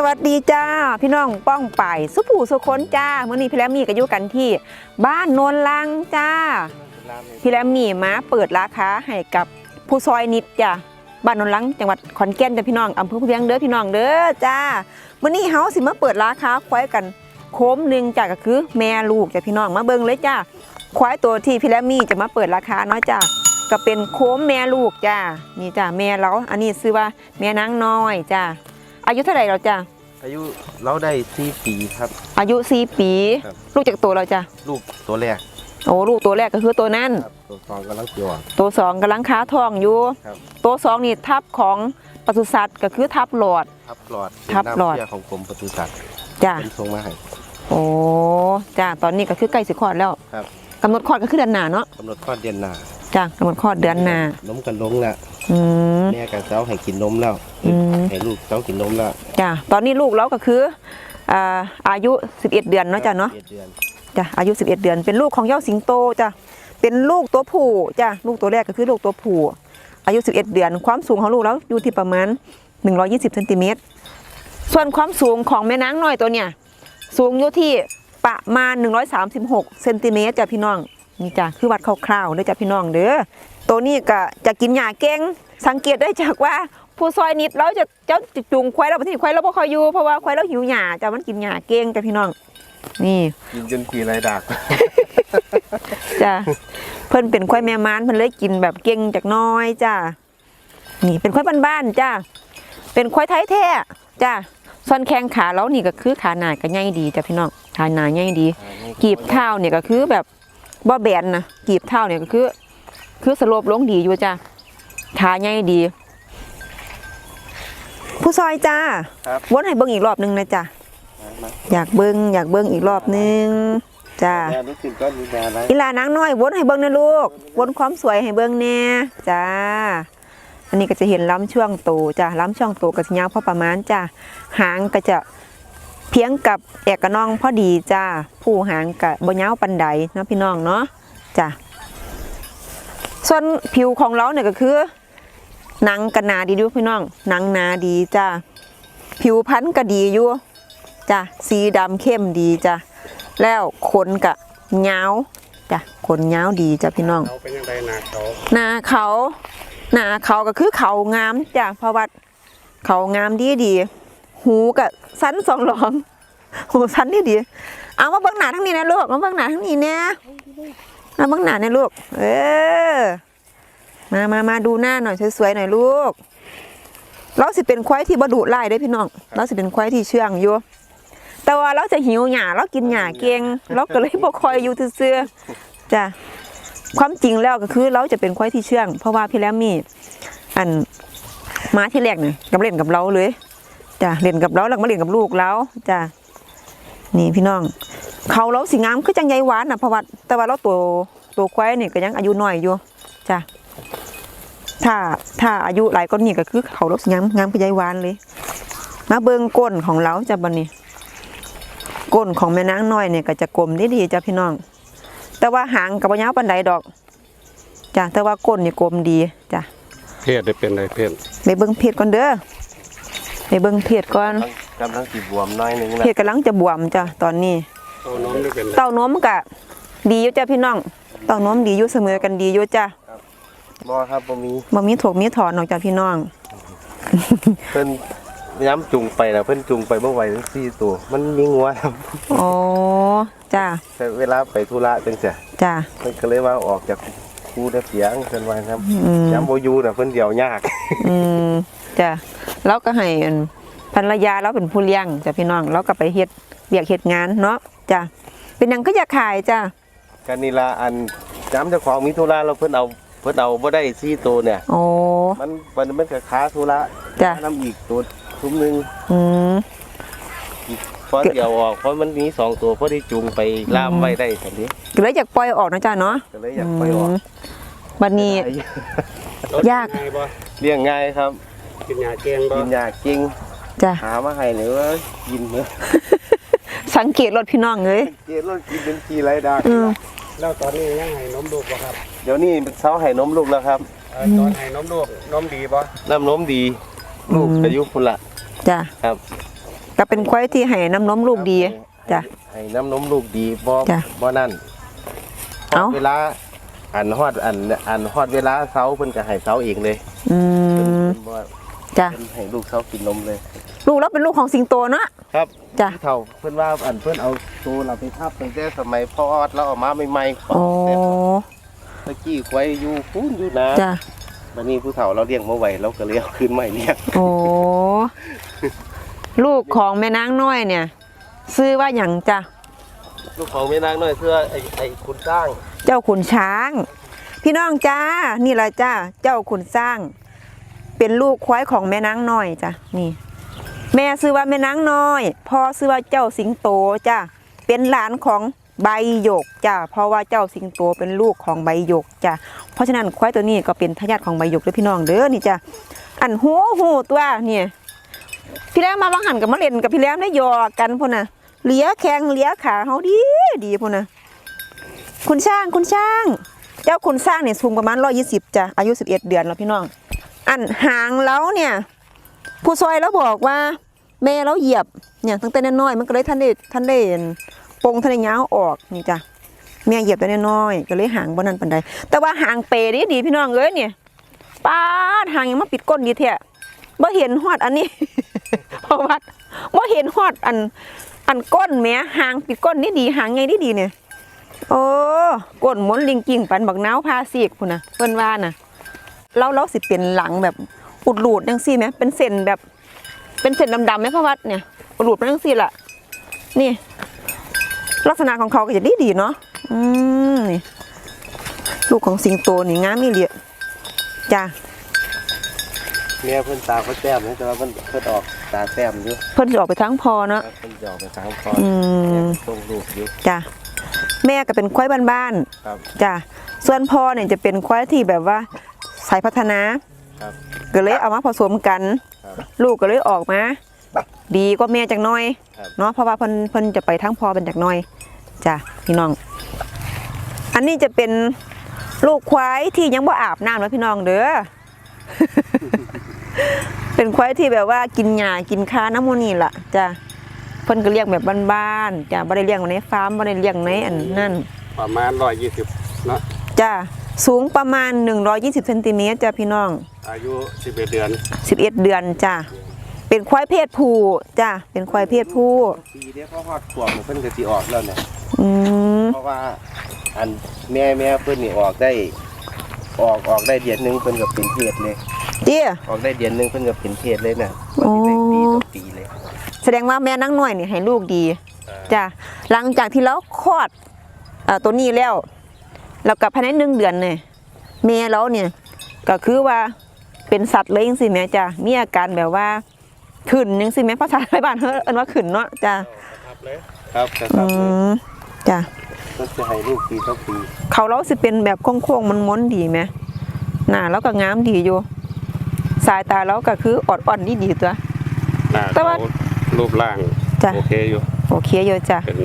สวัสดีจ้า พี่น้องป้องป่ายสุผูสุคนจ้าเมื่อนี้พี่แรมมี่ก็อยู่กันที่บ้านโนนลังจ้า พี่แรมมี่มาเปิดราคาให้กับผู้ซอยนิดจ้าบ้านโนนลังจังหวัดขอนแก่นจ้าพี่น้องอำเภอผู้เพียงเด้อพี่น้องเด้อจ้าเมื่อนี้เฮาสิมาเปิดราคาควายกันโค้มหนึ่งจ้าก็คือแม่ลูกจ้าพี่น้องมาเบิ่งเลยจ้าควายตัวที่พี่แรมมี่จะมาเปิดราคาเนาะจ้าก็เป็นโค้มแม่ลูกจ้านี่จ้าแม่เราอันนี้ชื่อว่าแม่นางน้อยจ้าอายุเท่าไหร่เราจ้า อายุเราได้สี่ปีครับ อายุ4ปี ครับ ลูกจากตัวเราจ้ะลูกตัวแรกโอ้ลูกตัวแรกก็คือตัวนั้น ครับตัวสองกำลังเกี่ยวตัวสองกำลังค้าทองอยู่ ครับ ตัวสองนี่ทับของปศุสัตว์ก็คือทับหลอด ทับหลอดทับหลอด เป็นน้ำเชื่อของกรมปศุสัตว์จ้ะเป็นทรงมาให้ โอ้จ้ะตอนนี้ก็คือใกล้สิคลอดแล้วครับ กำหนดคลอดก็คือเดือนหน้าเนาะกำหนดคลอดเดือนหน้าจ้ะกำหนดคลอดเดือนหน้าน้มกันลงแล้ว อืม แม่กับเจ้าให้กินนมแล้วอืม ให้ลูกเจ้ากินนมแล้วจ้ะตอนนี้ลูกเราก็คืออ่าอายุ 11 เดือนเนาะจ้ะเนาะจ็ดเดือนจ้ะอายุ 11 เดือน เป็นลูกของเย้าสิงโตจ้ะเป็นลูกตัวผู้จ้ะลูกตัวแรกก็คือลูกตัวผู้อายุ 11 เดือน ความสูงของลูกแล้วอยู่ที่ประมาณ 120เซนติเมตรส่วนความสูงของแม่นางน้อยตัวเนี่ย สูงอยู่ที่ประมาณ 136เซนติเมตรจ้ะพี่น้องนี่จ้ะคือวัดคร่าวๆเด้อจ้ะพี่น้องเด้อ ตัวนี้ก็จะกินหญ้าเก่งสังเกตได้จากว่าผู้ซอยนิดเราจะเจ้าจูงควายเราไปที่ควายเราบ่ค่อยอยู่เพราะว่าควายเราหิวหญ้าจ้ะมันกินหญ้าเก่งจ้ะพี่น้อง นี่กินจนปีไรดักจ้ะเพิ่นเป็นควายแม่ม้านเพิ่นเลยกินแบบเก่งจากน้อยจ้ะนี่เป็นควายบ้านๆจ้ะเป็นควายไทยแท้จ้ะส่วนแข้งขาแล้วนี่ก็คือขาหนาก็ใหญ่ดีจ้ะพี่น้องขาหนาใหญ่ดี กีบเท้าเนี่ยก็คือแบบบ่แบนนะกีบเท้าเนี่ยก็คือ คือสโลปลงดีอยู่จ้ะขาใหญ่ดี ผู้ซอยจ้าครับวนให้เบิ่งอีกรอบหนึงนะจ้ะมาอยากเบิ่งอยากเบิ่งอีกรอบหนึงจ้าแม่รู้สึกก้อนมีแม่อะไรอีหลานางน้อยวนให้เบิ่งนะลูกวนความสวยให้เบิ่งแน่จ้าอันนี้ก็จะเห็นล้ำช่วงโตจ้ะล้ำช่วงโตก็จะยาวพอประมาณจ้ะหางก็จะเพียงกับแอกกระนองพอดีจ้าผู้หางกับ่ยาวปันใดเนาะพี่น้องเนาะจ้ะ ส่วนผิวของเราเนี่ยก็คือหนังกระนาดีด้วยพี่น้องหนังหนาดีจ้าผิวพันธุ์ก็ดีอยู่จ้ะสีดำเข้มดีจ้ะแล้วขนกะยาวจ้ะขนยาวดีจ้ะพี่น้องเขาเป็นยังไงนาเขาหน้าเขาหน้าเขาก็คือเขางามจ้ะเพราะว่าเขางามดีดี หูกับสันสองหลอง หูสันดีดี เอามาเบิ้งหน้าทั้งนี้นะลูกมาเบิ้งหน้าทั้งนี้เนี่ย มาเบิ้งหน้าเนี่ยลูก เออ มามามาดูหน้าหน่อยสวยๆหน่อยลูก เราสิเป็นควายที่บดุไล่ได้อพี่น้อง เราสิเป็นควายที่เชื่องอยู่ แต่ว่าเราจะหิวหญ้าเรากินหญ้าเก่งเราก็เลยบ่คอยอยู่ซื่อๆจ้ะ ความจริงแล้วก็คือ เราจะเป็นควายที่เชื่อง เพราะว่าพี่แรมมี่อันมาที่แรกเนี่ยกับเล่นกับเราเลยจ้ะเล่นกับเราแล้วก็มาเล่นกับลูกเราจ้ะ นี่พี่น้อง เขาเราสีงามคือจังใยหวานนะเพราะว่าแต่ว่าเราตัวตัวควายนี่ก็ยังอายุน้อยอยู่จ้ะถ้าถ้าอายุหลายก็นี่ก็คือเขาเราสีงามงามคือใยหวานเลย มาเบิ่งก้นของเราจ้ะบันนี้ก้นของแม่นางน้อยเนี่ยก็จะกลมดีๆจ้ะพี่น้อง แต่ว่าหางกับยาวปันใดดอกจ้ะแต่ว่าก้นนี่กลมดีจ้ะเพศได้เป็นอะไรเพศไปเบิ่งเพจก่อนเด้อไปเบิ่งเพจก่อน กำลังสีบวมน้อยหนึงนะเพจกำลังจะบวมจ้ะตอนนี้โตน้มได้เป็นอะไรเต้านมกะ ดีอยู่จ้ะพี่น้อง เต้านมดีอยู่เสมอกันดีอยู่จ้ะบ่ครับบ่มีบ่มีถกมีถอนออกจากพี่น้อง เพิ่นย้ำจุงไปแล้วเพิ่นจุงไปเมื่อไหร่ทั้งสี่ตัว มันมีงัวครับอ๋อจ้ะแต่เวลาไปธุระจังซี่จ้ะเพิ่นก็เลยว่าออกจากครูได้เสียงเพิ่นว่าครับอืมย้ำบ่อยู่น่ะเพิ่นเดี่ยวยาก อืมจ้ะแล้วก็ให้อัน ภรรยาเราเป็นผู้เลี้ยงจ้ะพี่น้องเราก็ไปเฮ็ดเบียกเฮ็ดงานเนาะจ้ะเป็นหยังก็อยากขายจ้ะกันนี่ละอันย้ำเจ้าของมีธุระเราเพิ่นเอาเพิ่นเอาบ่ได้ซี่ตัวเนี่ย โอ้ มันมันมันก็ค้าธุระจ้ะ น้ำอีกตัวทุ่มหนึงอืม พอเดียวออกเพราะมันมีสองตัวพอได้จูงไปล่ามไว้ได้ทันทีก็เลยอยากปล่อยออกนะจ้ะเนาะก็เลยอยากไปออกมบัดนี้ยากง่ายบ่เลี้ยงง่ายครับ กินยาเก่งบ่กินยากจริง จ้ะหามาให้หรือว่ากินเมื่อสังเกตรถพี่น้องเอ้ยเกลียดรถกินเป็นทีไรดาอืมแล้วตอนนี้ยังให้นมลูกบ่ครับเดี๋ยวนี้เช้าให้นมลูกแล้วครับเอ่อตอนให้นมลูกนมดีบ่น้ำนมดีลูกอายุพุ่นละจ้ะครับก็เป็นควายที่ให้น้ำนมลูกดี จ้ะให้น้ำนมลูกดีบ่จ้ะบ่นั่นเอ้าเวลาอันฮอดอันอันฮอดเวลาเช้าเพิ่นก็ให้เช้าเองเลยอืเพิ่นมเพิ่นบ่ จ้ะ เพิ่นให้ลูกเช้ากินนมเลย ลูกเราเป็นลูกของสิงโตเนาะ ครับจ้ะที่เฒ่าเพิ่นว่าอันเพิ่นเอาตัวเราไปทับตั้งแต่สมัยพ่อออดเราเอามาใหม่ๆโอ้ตะกี้ควายอยู่ฟูนอยู่นะจ้ะบัดนี้ผู้เฒ่าเราเลี้ยงบ่ไหวเราก็เลยเอาคืนใหม่เลี้ยงโอ้ลูกของแม่นางน้อยเนี่ย ซื้อว่าอย่างจ้ะ ลูกของแม่นางน้อยเสื้อไอ้ไอ้คุณสร้าง เจ้าขุนช้าง พี่น้องจ้า นี่แหละจ้า เจ้าขุนสร้าง เป็นลูกควายของแม่นางน้อยจ้ะนี่ แม่ซื้อว่าแม่นางน้อยพ่อซื้อว่าเจ้าสิงโตจ้ะเป็นหลานของใบหยกจ้ะเพราะว่าเจ้าสิงโตเป็นลูกของใบหยกจ้ะเพราะฉะนั้นควายตัวนี้ก็เป็นทายาทของใบหยกเลยพี่น้องเด้อนี่จ้ะอันหูหูตัวเนี่ยพี่แรมมาบางหันกับมาเล่นกับพี่แรมได้หยอกกันพุ่นนะเลี้ยแข้งเลี้ยขาเฮาดีดีพุ่นนะคุณช่างคุณช่าง เจ้าคุณสร้างเนี่ยสูงประมาณร้อยี่สิบจ้ะอายุสิบเอ็ดเดือนแล้วพี่น้อง อันหางแล้วเนี่ย ผู้ซอยแล้วบอกว่า แม่แล้วเหยียบเนี่ยตั้งแต่น้อยมันก็เลยท่านได้ท่านได้เห็นปงท่านได้ยาวออกนี่จ้ะแม่เหยียบแต่น้อยก็เลยหางบนนั้นปันใดแต่ว่าหางเปรดีดีพี่น้องเอ้ยเนี่ยป้าหางยังมาปิดก้นดีเถอะบ่เห็นฮอดอันนี้เพราะว่าบ่เห็นฮอดอัน อันก้นแหม่หางปิดก้นนี่ดีหางไงดีดีเนี่ยโอ้ก้นหมุนลิงกิ่งปันบักนาวพาซีกพุ่นน่ะเพิ่นว่าน่ะ เราเราสิเป็นหลังแบบอุดหลูดจังซี่ไหมเป็นเส้นแบบเป็นเส้นดำๆไหมพ่อวัดเนี่ยอุดหลูดเป็นจังซี่ล่ะนี่ ลักษณะของเขาก็จะดีดีๆเนาะอืมนี่ลูกของสิงโตนี่งามนี่เลียจ้าแม่เพิ่นตาเขาแต้มนะแต่ว่าเพิ่นเพิ่นออกตาแต้มอยู่เพิ่นจะออกไปทั้งพอเนาะครับเพิ่นจะออกไปทางคออืมส่งลูกอยู่จ้าแม่ก็เป็นควายบ้านครับๆจ้าส่วนพ่อเนี่ยจะเป็นควายที่แบบว่า สายพัฒนา ครับ ก็เลยเอามาผสมกัน ครับ ลูกก็เลยออกมา ดีกว่าแม่จากหน้อยครับ เนาะเพราะว่าเพิ่นเพิ่นจะไปทั้งพ่อเป็นจากหน้อยจ้ะพี่น้อง อันนี้จะเป็นลูกควายที่ยังบ่อาบน้ำแล้วพี่น้องเด้อ เป็นควายที่แบบว่ากินหญ้ากินค้าน้ำมูนี่ล่ะจ้ะเพิ่นก็เลี้ยงแบบบ้านๆจ้ะบ่ได้เลี้ยงไว้ในฟาร์มบ่ได้เลี้ยงในอันนั่น ประมาณ120เนาะจ้ะ สูงประมาณ 120เซนติเมตรจ้ะพี่น้อง อายุ 11 เดือน 11 เดือนจ้ะเป็นควายเพศผู้จ้ะเป็นควายเพศผู้ปีเดียวพอฮอดขวบเพิ่นก็สิออกแล้วเนี่ยอืมเพราะว่าอันแม่แม่เพิ่นนี่ออกได้ ออกออกได้เดือนหนึงเพิ่นก็เป็นเพศเลยเตี้ยออกได้เดือนหนึงเพิ่นก็เป็นเพศเลยน่ะโอ้วันนี้ได้ปีต่อปีเลย แสดงว่าแม่นั่งหน่อยนี่ให้ลูกดีจ้ะหลังจากที่เราคลอดเอ่อตัวนี้แล้ว แล้วกับภายในหนึ่งเดือนเนี่ยแม่เราเนี่ยก็คือว่าเป็นสัตว์เลยจังสิแม่จ้ะมีอาการแบบว่าขึ้นจังสิแม่ภาษาไทยบ้านเฮ้เอิ้นว่าขึ้นเนาะจ้ะครับเลยครับคอืรับเลยมจ้ะเพิ่นจะให้ลูกปีต่อปีเขาเราสิเป็นแบบโค้งๆมันม้วนๆดีไหมหน้าเราก็งามดีอยู่สายตาเราก็คืออดอ่อนดีดีๆตัวหน้าแต่ว่าเขารูปร่างจ้ะโอเคอยู่โอเคอยู่จ้ะเป็น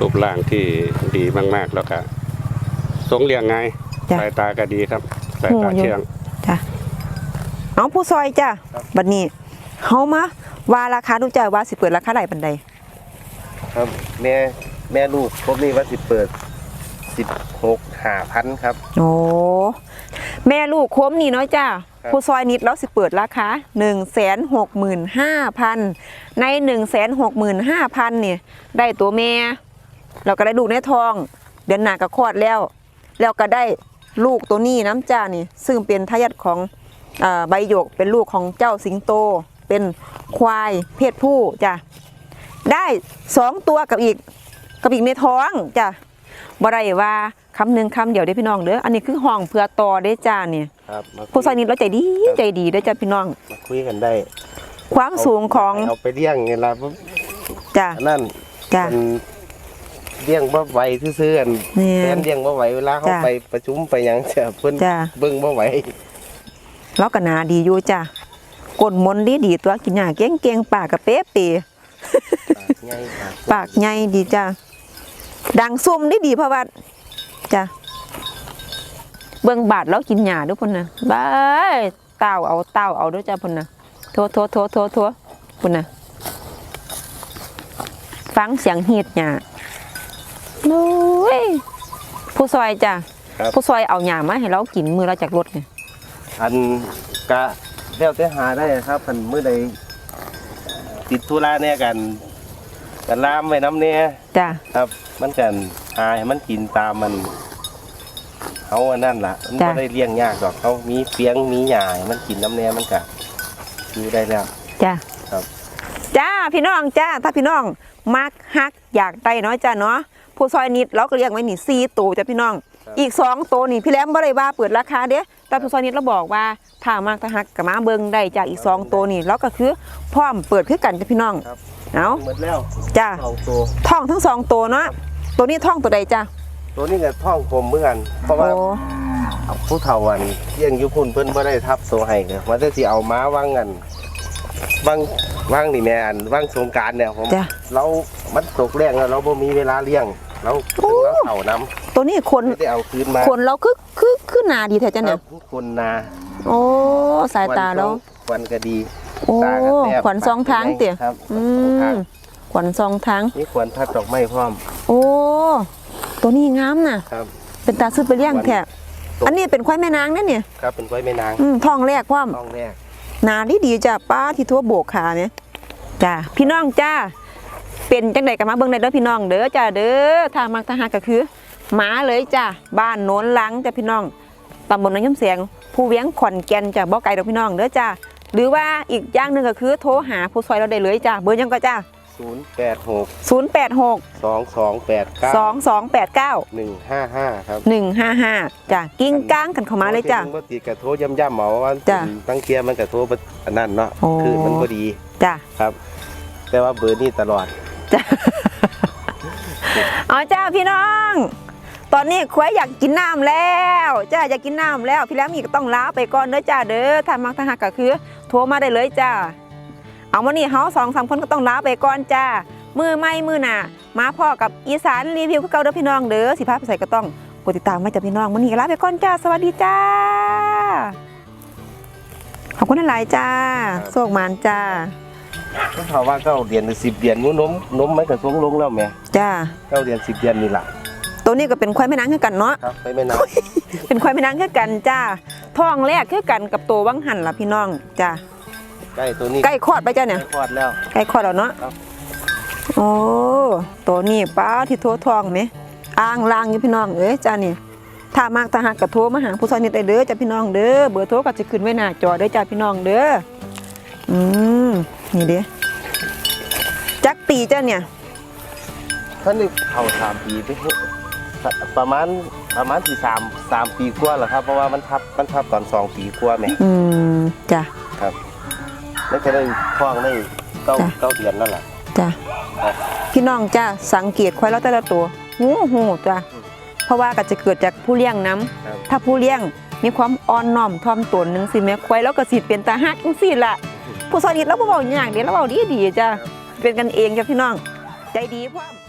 รูปร่างที่ดีมาก ๆ แล้วก็ทรงเลี้ยงง่ายจ้ะ สายตาก็ดีครับสายตาโอ้ยเชื่อง จ้ะเอาผู้ซอยจ้ะบัดนี้เฮามาว่าราคาดูจ้ะว่าสิเปิดราคาไหนบันไดครับแม่แม่ลูกผมนี่ว่าสิเปิด16 5,000ครับ โอ้แม่ลูกโค้มนี่เนาะจ้ะครับ ผู้ซอยนิดแล้วสิเปิดราคา1 6 5 0 0 0 ใน 1 6 5 0 0 0เนี่ยได้ตัวแม่ เราก็ได้ลูกในท้อง เดือนหน้าก็คลอดแล้ว แล้วก็ได้ลูกตัวนี้น้ำจ้านี่ ซึ่งเป็นทายาทของอาใบหยกเป็นลูกของเจ้าสิงโต เป็นควายเพศผู้จ้ะได้สองตัวกับอีกกับอีกในท้องจ้ะบ่ได้ว่าคำหนึ่งคำเดียวได้อพี่น้องเด้ออันนี้คือห้องเพื่อต่อได้อจ้าเนี่ยครับมาคุผู้ยซอยนี้เราใจดีใจดีได้อจ้ะพี่น้องมาคุยกันได้ ความสูงของเอาไปเลี้ยงเวลาปุ๊บจ้ะอันนั่นจ้ะมัน เลี้ยงบ่ไหวซื่อๆอันเนี่ยแฟนเลี้ยงบ่ไหวเวลาเขาจ้ะไปประชุมไปหยังจะเพิ่นจ้ะ เบิ่งบ่ไหวเราก็หนาดีอยู่จ้ะกดมนต์ดีดีตัวกินหญ้าเก่งเก่งๆปากกระเป๊ะเปง่ายครับปากใหญ่ดีจ้ะดังซุ่มได้ดีเพราะว่าจ้ะเบิ่งบาดแล้วกินหญ้าเด้วยพุ่นน่ะบายเต้าเอาเต้าเอาเด้วยจ้ะพุ่นน่ะโทโทโทโทโทพุ่นน่ะฟังเสียงเฮีดหญ้า โอ้ยผู้ซอยจ้ะครับ ผู้ซอยเอาหญ้ามาให้เรากินมือเราจากรถเนี่ยอันกะแล้วแต่หาได้ครับคันมื้อใดติดธุระแน่กันกันลามไว้น้ำเนี่ยจ้ะครับ มันกันหาให้มันกินตามมันเขาอันนั่นล่ะมันจ้ะก็ได้เลี้ยงยากดอกเขามีเฟียงมีหญ้าให้มันกินน้ำเนี่ยมันก็อยู่ได้แล้ว จ้าครับ จ้าพี่น้องจ้าถ้าพี่น้องมักฮักอยากได้เนาะจ้าเนาะ ผู้ซอยนิดเราก็เรียกไว้นี่สี่ตัวจ้าพี่น้อง อีกสองตัวนี่พี่แหลมบ่ได้ว่าเปิดราคาเด้แต่ผู้ซอยนิดเราบอกว่าถ้ามักถ้าฮักกับมาเบิ่งได้จากอีกสองตัวนี่เราก็คือพร้อมเปิดคือกันจ้าพี่น้องครับเอาหมดแล้วจ้าสองตัวท่องทั้งสองตัวเนาะตัวนี้ท่องตัวใดจ้าตัวนี้ก็ท่องผมเหมือนกันเพราะว่าโอ้ผู้เฒ่าวันเที่ยงอยุพุ่นเพิ่นบ่ได้ทับตัวให้เลยว่าแต่สิเอาม้าว่างกันว่างว่างนี่แม่อันว่างสงกรารเนี่ยผมจ้าเรามันตกแรงแล้วเราบ่มีเวลาเลี้ยง เราโอ้เราเฒ่าน้ตัวนี้คนำไม่ได้เอาคืนมาคนเราคือคือคือหนาดีแท้จ้าเนี่ยครับคนนาโอ้สายตาเราควันก็ดีโอ้ตาก็แซ่บขวัญซองทางเตี๋ยครับอืมขวัญซองทางนี่ควรทัดดอกไม้พร้อมโอ้ตัวนี้งามน่ะ ครับ เป็นตาซื้อไปเลี้ยงแท้ตัวอันนี้เป็นควายแม่นางนั่นเนี่ยครับเป็นไว้แม่นางอืมท้องแรกความ ต้องแรกหนาดีดีๆจ้ะป้าที่ทั่วโบกขาเนี่ยจ้าพี่น้องจ้า เป็นจังไดกันมาเบิ่งได้เด้อพี่น้องเด้อจ้าเด้อทางมักทหารก็คือหมาเลยจ้าบ้านโน้นหลังจ้ะพี่น้องตำบลน้ำยำเสียงผู้เวียงขอนแก่นจ้ะบ่ไกลดอกพี่น้องเด้อจ้าหรือว่าอีกอย่างหนึ่งก็คือโทรหาผู้ซอยเราได้เลยจ้าเบอร์ยังก็จ้า086 086 2289 2289 155ครับ155จ้ะกิ้งก้างกันเข้ามาเลยจ้ะบ่ติดกระโทรย่ำๆเหมาว่าจ้ะตั้งเกียร์มันกระโทรบ่อันนั้นเนาะโอ้คือมันบ่ดีจ้ะครับ แต่ว่าเบอร์นี้ตลอด จ้ะเอาจ้าพี่น้อง ตอนนี้ควายอยากกินน้ำแล้วจ้าอยากกินน้ำแล้วพี่แล้วมีก็ต้องลาไปก่อนเด้อจ้าเด้อถ้ามักถ้าหักก็คือโทรมาได้เลยจ้าเอามานี่เฮาสองสามคนก็ต้องลาไปก่อนจ้ามือไม่มือหน่ะมาพ่อกับอีสานรีวิวคือเก่าเด้อพี่น้องเด้อสิพาไปใส่ก็ต้องกดติดตามไว้จ้าพี่น้องมื้อนี้ก็ลาไปก่อนจ้าสวัสดีจ้าขอบคุณหลายจ้าโชคมานจ้า ก็เขาว่าเก้าเดือนหรือ10เดือนนู้นนมนมมันก็ทรงลงแล้วแหม่จ้าเก้าเดือน10เดือนนี่ล่ะตัวนี้ก็เป็นควายแม่นางคือกันเนาะครับไปแม่นางเป็นควายแม่นางคือกันจ้าท้องแรกคือกันกับตัววังหันล่ะพี่น้องจ้าใกล้ตัวนี้ใกล้คลอดไปจ้าเนี่ยใกล้คลอดแล้วใกล้คลอดแล้วเนาะครับโอ้ตัวนี้ป้าที่โทรทองไหมอ่างลางอยู่พี่น้องเอ้ยจ้านี่ถ้ามากถ้าหากกระโทรมาหาผู้ซอยนิดได้เด้อจ้าพี่น้องเด้อเบอร์โทรก็จะขึ้นไว้หน้าจอเด้อจ้าพี่น้องเด้ออืม นี่เด้จักปีจ้าเนี่ยท่านนี่เข้าสามปีไปประมาณประมาณที่สามสามปีกว่าแล้วครับเพราะว่ามันทับมันทับตอนสองปีกว่าแหม่อืมจ้าแล้วก็ได้ท้องได้เก้าจ้ะเก้าเดือนนั่นแหละจ้าครับพี่น้องจ้าสังเกตควายแล้วแต่ละตัวหูหูจ้าอืมเพราะว่าก็จะเกิดจากผู้เลี้ยงน้ำครับถ้าผู้เลี้ยงมีความอ่อนน้อมถ่อมตนหนึงสิแม่ควายแล้วก็สิเป็นตาฮักจังซี่ล่ะ ผู้สอนนิดเราบ่เว้าหยังเด้เราเว้าดีๆจ้ะเป็นกันเองจ้ะพี่น้อง ใจดีพร้อม